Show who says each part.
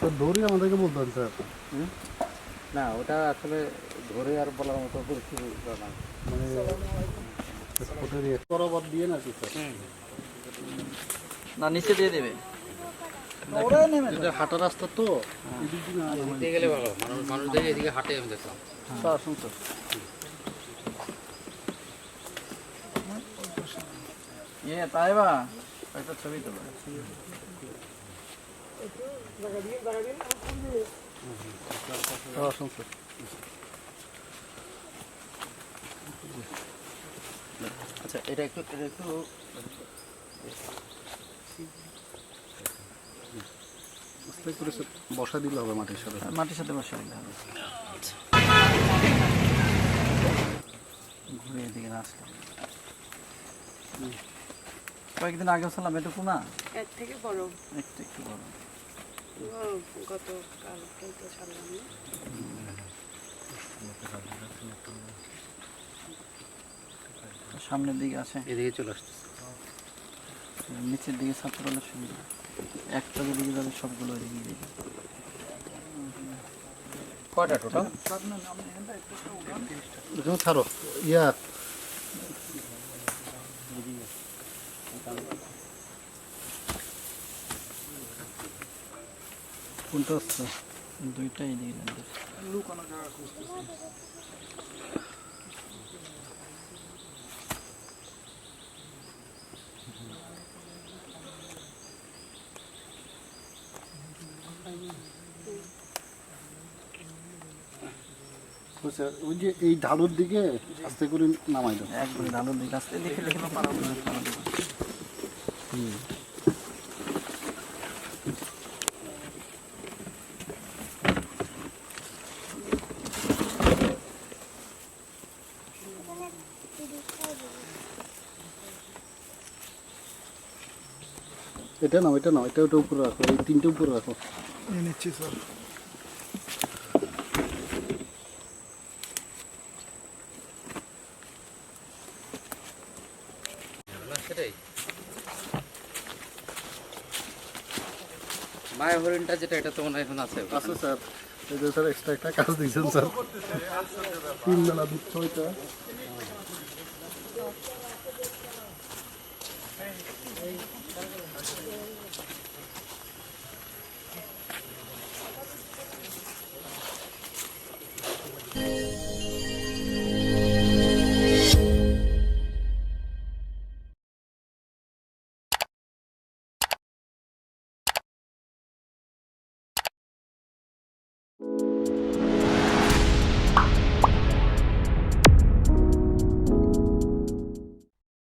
Speaker 1: তো ধরে আমাদেরকে বলতেন স্যার।
Speaker 2: না ওটা আসলে ধরে আর বলার মতো পরিস্থিতি না।
Speaker 1: মানে বরাবর দিয়ে না স্যার?
Speaker 3: না নিচে দিয়ে দেবে।
Speaker 1: এটা হাঁটা রাস্তা তো। এদিক দিয়ে না
Speaker 2: দিতে গেলে ভালো। মানুষ মানুষ দেখে এদিকে হাঁটে আমি দেখলাম।
Speaker 3: স্যার আসুন স্যার। ইয়ে তাই বা একটা ছবি তোলো।
Speaker 1: স্যার
Speaker 2: আচ্ছা এটা একটু এটা একটু
Speaker 1: করে বসা দিলে হবে মাটির সাথে।
Speaker 3: মাটির সাথে বসে দিলে হবে। ঘুরে এদিকে আসলাম কয়েকদিন আগে ছিলাম এটুকু না
Speaker 4: এর থেকে বড়।
Speaker 3: একটু একটু বড়।
Speaker 4: গত কালকে তো ছাড়লাম
Speaker 3: সামনের দিকে আছে।
Speaker 2: এদিকে চলে আসছে
Speaker 3: নিচের দিকে ছাত্র হলে সুবিধা। একটা দিকে যাবে সবগুলো এদিকে দিকে
Speaker 2: কয়টা টোটাল
Speaker 1: ছাড়ো। ইয়া কোনটা আসছে
Speaker 3: দুইটাই
Speaker 1: স্যার ওই যে এই ঢালুর দিকে আস্তে করে নামাই দাও।
Speaker 3: একবারে ঢালুর দিকে আস্তে দেখে দেখে।
Speaker 1: এটা নাও এটা নাও এটা ওটা উপরে রাখো এই তিনটে উপরে রাখো
Speaker 2: সেটাই মায়া হরিণটা যেটা, এটা তো মনে হয় এখন আছে
Speaker 1: আছে স্যার। এই স্যার এক্সট্রা একটা কাজ দিয়েছেন স্যার। তিন বেলা দুধ ছয়টা